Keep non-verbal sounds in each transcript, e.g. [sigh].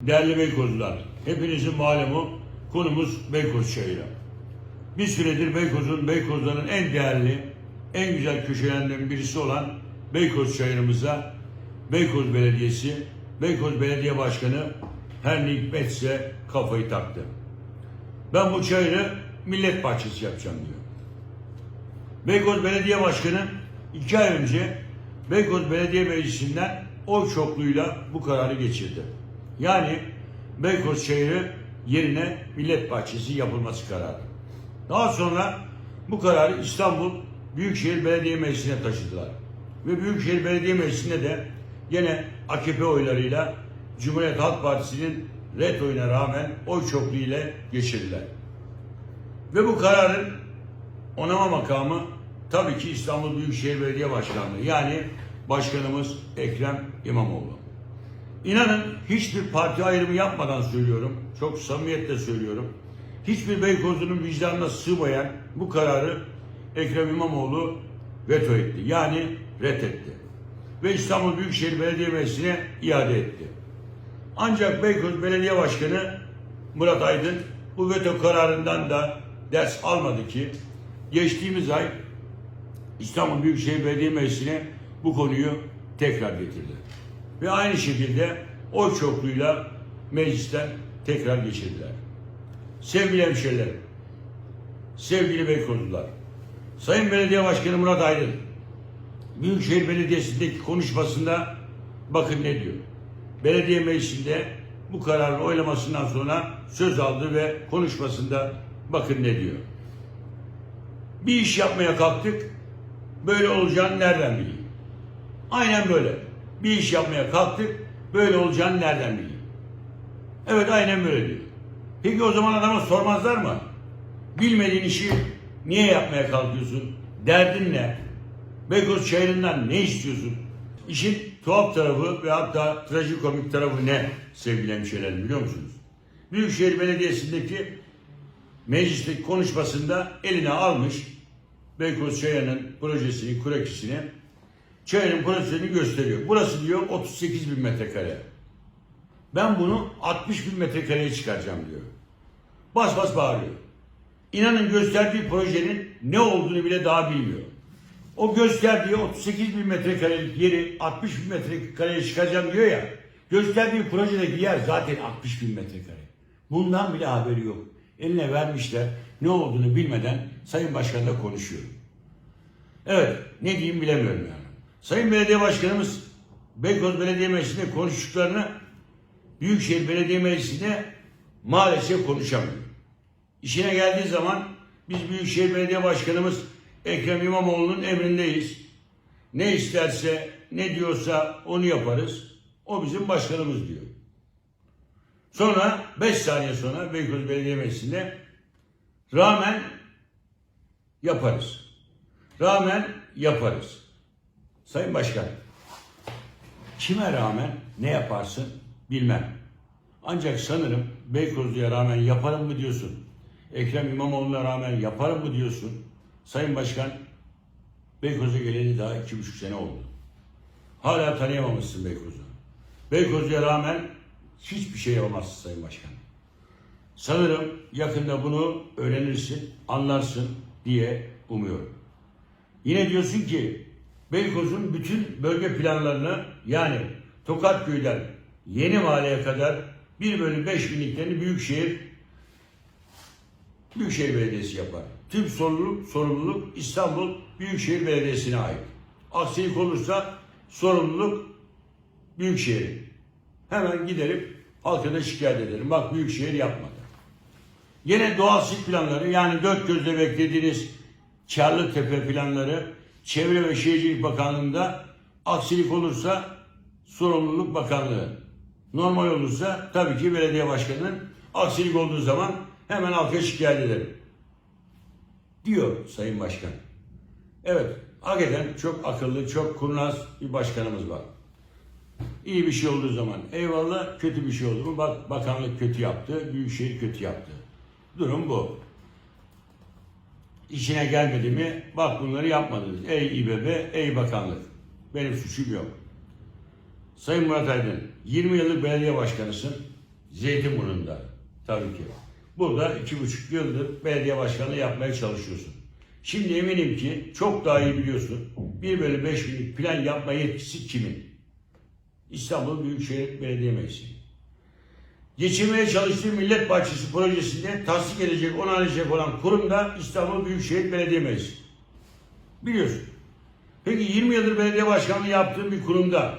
Değerli Beykozlular, hepinizin malumu konumuz Beykoz Çayırı. Bir süredir Beykoz'un, Beykozların en değerli, en güzel köşelerinden birisi olan Beykoz Çayırımıza Beykoz Belediyesi, Beykoz Belediye Başkanı her ne kafayı taktı. Ben bu çayırı millet bahçesi yapacağım diyor. Beykoz Belediye Başkanı iki ay önce Beykoz Belediye Meclisi'nden oy çokluğuyla bu kararı geçirdi. Yani Beykoz Çayırı yerine Millet Bahçesi yapılması kararı. Daha sonra bu kararı İstanbul Büyükşehir Belediye Meclisi'ne taşıdılar. Ve Büyükşehir Belediye Meclisi'ne de yine AKP oylarıyla Cumhuriyet Halk Partisi'nin red oyuna rağmen oy çokluğu ile geçirdiler. Ve bu kararın onama makamı tabii ki İstanbul Büyükşehir Belediye Başkanlığı yani Başkanımız Ekrem İmamoğlu. İnanın hiçbir parti ayrımı yapmadan söylüyorum, çok samimiyetle söylüyorum. Hiçbir Beykozlu'nun vicdanına sığmayan bu kararı Ekrem İmamoğlu veto etti. Yani reddetti. Ve İstanbul Büyükşehir Belediye Meclisi'ne iade etti. Ancak Beykoz Belediye Başkanı Murat Aydın bu veto kararından da ders almadı ki geçtiğimiz ay İstanbul Büyükşehir Belediye Meclisi'ne bu konuyu tekrar getirdi. Ve aynı şekilde oy çokluğuyla meclisten tekrar geçirdiler. Sevgili hemşehrilerim, sevgili Beykozlular, Sayın Belediye Başkanı Murat Aydın, Büyükşehir Belediyesi'ndeki konuşmasında bakın ne diyor. Belediye Meclisi'nde bu kararın oylamasından sonra söz aldı ve konuşmasında bakın ne diyor. Bir iş yapmaya kalktık, böyle olacağını nereden bileyim? Aynen böyle. Bir iş yapmaya kalktık, böyle olacağını nereden bileyim? Evet aynen böyle diyor. Peki o zaman adama sormazlar mı? Bilmediğin işi niye yapmaya kalkıyorsun? Derdin ne? Beykoz çayırından ne istiyorsun? İşin tuhaf tarafı ve hatta trajikomik tarafı ne sevgili hemşehrilerim biliyor musunuz? Büyükşehir Belediyesi'ndeki meclisteki konuşmasında eline almış Beykoz Çayırı'nın projesini, kurekisini Çayır'ın projesini gösteriyor. Burası diyor 38 bin metrekare. Ben bunu 60 bin metrekareye çıkaracağım diyor. Bas bas bağırıyor. İnanın gösterdiği projenin ne olduğunu bile daha bilmiyor. O gösterdiği 38 bin metrekarelik yeri 60 bin metrekareye çıkacağım diyor ya. Gösterdiği projedeki yer zaten 60 bin metrekare. Bundan bile haberi yok. Eline vermişler ne olduğunu bilmeden Sayın Başkan'la konuşuyor. Evet ne diyeyim bilemiyorum yani. Sayın Belediye Başkanımız Beykoz Belediye Meclisi'nde konuştuklarını Büyükşehir Belediye Meclisi'nde maalesef konuşamıyor. İşine geldiği zaman biz Büyükşehir Belediye Başkanımız Ekrem İmamoğlu'nun emrindeyiz. Ne isterse, ne diyorsa onu yaparız. O bizim başkanımız diyor. Sonra 5 saniye sonra Beykoz Belediye Meclisi'nde rağmen yaparız. Rağmen yaparız. Sayın Başkan, kime rağmen ne yaparsın bilmem. Ancak sanırım Beykozlu'ya rağmen yaparım mı diyorsun? Ekrem İmamoğlu'na rağmen yaparım mı diyorsun? Sayın Başkan, Beykoz'a geleli daha iki buçuk sene oldu. Hala tanıyamamışsın Beykoz'u. Beykozlu'ya rağmen hiçbir şey yapamazsın Sayın Başkan. Sanırım yakında bunu öğrenirsin, anlarsın diye umuyorum. Yine diyorsun ki Beykoz'un bütün bölge planlarını yani Tokatköy'den Yeni Mahalle'ye kadar 1 bölü 5 binliklerini Büyükşehir Büyükşehir Belediyesi yapar. Tüm sorumluluk, sorumluluk İstanbul Büyükşehir Belediyesi'ne ait. Aksilik olursa sorumluluk Büyükşehir'in. Hemen giderim halkına şikayet ederim. Bak Büyükşehir yapmadı. Yine doğal sit planları yani dört gözle beklediğiniz Çarlıtepe planları Çevre ve Şehircilik Bakanlığı'nda aksilik olursa sorumluluk bakanlığı. Normal olursa tabii ki belediye başkanının aksilik olduğu zaman hemen halka şikayet ederim. Diyor Sayın Başkan. Evet, hakikaten çok akıllı, çok kurnaz bir başkanımız var. İyi bir şey olduğu zaman eyvallah, kötü bir şey oldu mu bak bakanlık kötü yaptı, büyükşehir kötü yaptı. Durum bu. İşine gelmedi mi bak bunları yapmadınız. Ey İBB, ey bakanlık. Benim suçum yok. Sayın Murat Aydın, 20 yıllık belediye başkanısın. Zeytinburnu'nda tabii ki. Burada iki buçuk yıldır belediye başkanlığı yapmaya çalışıyorsun. Şimdi eminim ki çok daha iyi biliyorsun. 1 bölü 5 binlik plan yapma yetkisi kimin? İstanbul Büyükşehir Belediye Meclisi. Geçirmeye çalıştığı Millet Bahçesi projesinde tasdik edecek, onaylayacak olan kurum da İstanbul Büyükşehir Belediye Meclisi. Biliyorsun. Peki 20 yıldır belediye başkanlığı yaptığım bir kurumda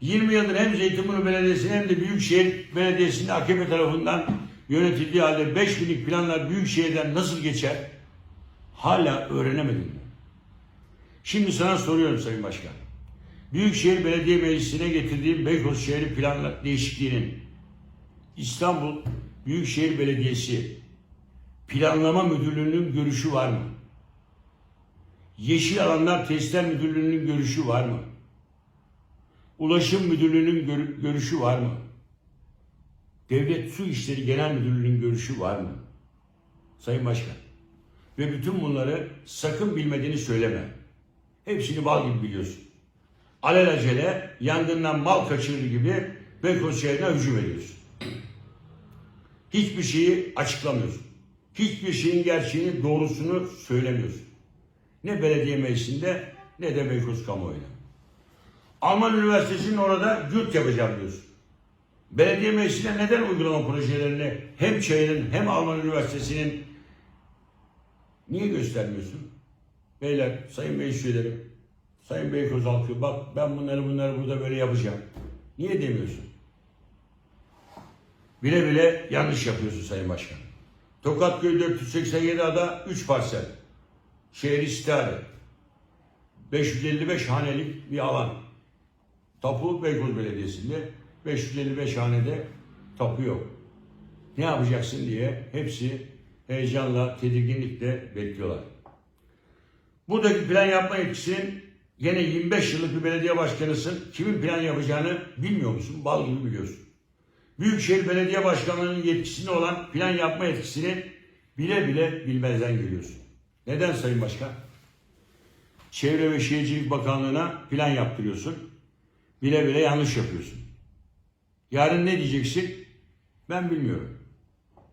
20 yıldır hem Zeytinburnu Belediyesi hem de Büyükşehir Belediyesi'nin AKP tarafından yönetildiği halde 5 binlik planlar Büyükşehir'den nasıl geçer? Hala öğrenemedim? Şimdi sana soruyorum Sayın Başkan. Büyükşehir Belediye Meclisi'ne getirdiğim Beykoz Şehri Planlar Değişikliği'nin İstanbul Büyükşehir Belediyesi Planlama Müdürlüğü'nün görüşü var mı? Yeşil Alanlar Tesisler Müdürlüğü'nün görüşü var mı? Ulaşım Müdürlüğü'nün gör- görüşü var mı? Devlet Su İşleri Genel Müdürlüğü'nün görüşü var mı? Sayın Başkan. Ve bütün bunları sakın bilmediğini söyleme. Hepsini bal gibi biliyorsun. Alelacele yangından mal kaçırır gibi Beykoz şehrine hücum ediyorsun. [clears throat] Hiçbir şeyi açıklamıyorsun. Hiçbir şeyin gerçeğini, doğrusunu söylemiyorsun. Ne belediye meclisinde ne de Beykoz kamuoyuna. Alman Üniversitesi'nin orada gürt yapacağım diyorsun. Belediye meclisine neden uygulama projelerini hem Çayır'ın hem Alman Üniversitesi'nin niye göstermiyorsun? Beyler, sayın meclis üyelerim, sayın Beykoz halkı bak ben bunları bunları burada böyle yapacağım. Niye demiyorsun? Bile bile yanlış yapıyorsun Sayın Başkan. Tokatköy 487 ada 3 parsel. Şehir istihare. 555 hanelik bir alan. Tapu Beykoz Belediyesi'nde 555 hanede tapu yok. Ne yapacaksın diye hepsi heyecanla, tedirginlikle bekliyorlar. Buradaki plan yapma yetkisinin yine 25 yıllık bir belediye başkanısın. Kimin plan yapacağını bilmiyor musun? Bal gibi biliyorsun. Büyükşehir Belediye Başkanlığı'nın yetkisinde olan plan yapma yetkisini bile bile bilmezden geliyorsun. Neden Sayın Başkan? Çevre ve Şehircilik Bakanlığı'na plan yaptırıyorsun. Bile bile yanlış yapıyorsun. Yarın ne diyeceksin? Ben bilmiyorum.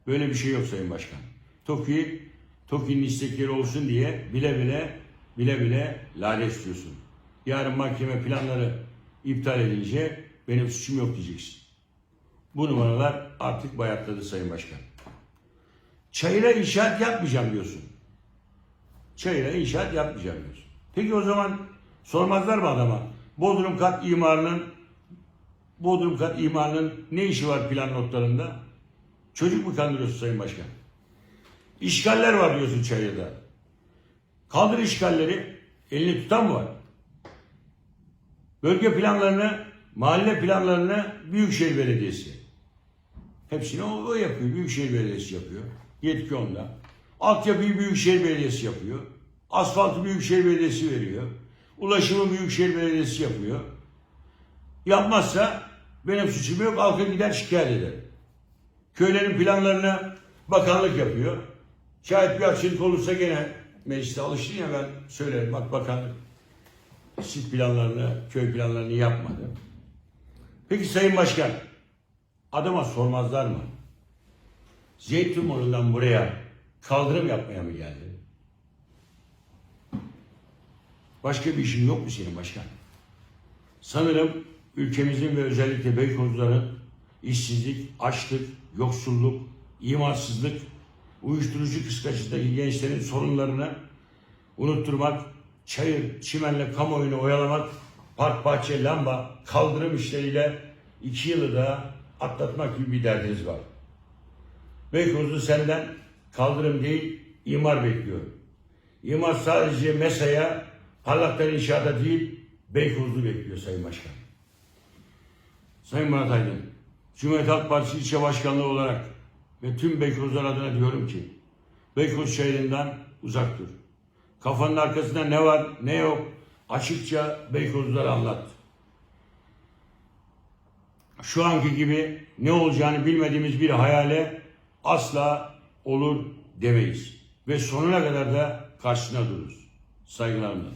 Böyle bir şey yok Sayın Başkan. TOKİ, TOKİ'nin istekleri olsun diye bile bile bile bile lale istiyorsun. Yarın mahkeme planları iptal edince benim suçum yok diyeceksin. Bu numaralar artık bayatladı Sayın Başkan. Çayıra inşaat yapmayacağım diyorsun. Çayıra inşaat yapmayacağım diyorsun. Peki o zaman sormazlar mı adama? Bodrum kat imarının Bodrum kat imarının ne işi var plan notlarında? Çocuk mu kandırıyorsun Sayın Başkan? İşgaller var diyorsun Çayır'da. Kaldır işgalleri. Elini tutan mı var? Bölge planlarını, mahalle planlarını Büyükşehir Belediyesi. Hepsini o, o yapıyor. Büyükşehir Belediyesi yapıyor. Yetki onda. Altyapıyı Büyükşehir Belediyesi yapıyor. Asfaltı Büyükşehir Belediyesi veriyor. Ulaşımı Büyükşehir Belediyesi yapıyor. Yapmazsa benim suçum yok. Halka gider şikayet eder. Köylerin planlarını bakanlık yapıyor. Şayet bir aksilik olursa gene mecliste alıştın ya ben söylerim. Bak bakanlık sit planlarını, köy planlarını yapmadı. Peki Sayın Başkan, adama sormazlar mı? Zeytinburnu'ndan buraya kaldırım yapmaya mı geldi? Başka bir işin yok mu senin başkan? Sanırım ülkemizin ve özellikle Beykozların işsizlik, açlık, yoksulluk, imarsızlık, uyuşturucu kıskaçındaki gençlerin sorunlarını unutturmak, çayır, çimenle kamuoyunu oyalamak, park, bahçe, lamba, kaldırım işleriyle iki yılı da atlatmak gibi bir derdiniz var. Beykozlu senden kaldırım değil, imar bekliyor. İmar sadece MESA'ya, parlaklar inşaata değil, Beykozlu bekliyor Sayın Başkan. Sayın Murat Aydın, Cumhuriyet Halk Partisi ilçe başkanlığı olarak ve tüm Beykozlar adına diyorum ki, Beykoz şehrinden uzak dur. Kafanın arkasında ne var, ne yok, açıkça Beykozlulara anlat. Şu anki gibi ne olacağını bilmediğimiz bir hayale asla olur demeyiz. Ve sonuna kadar da karşısına dururuz. Saygılarımla.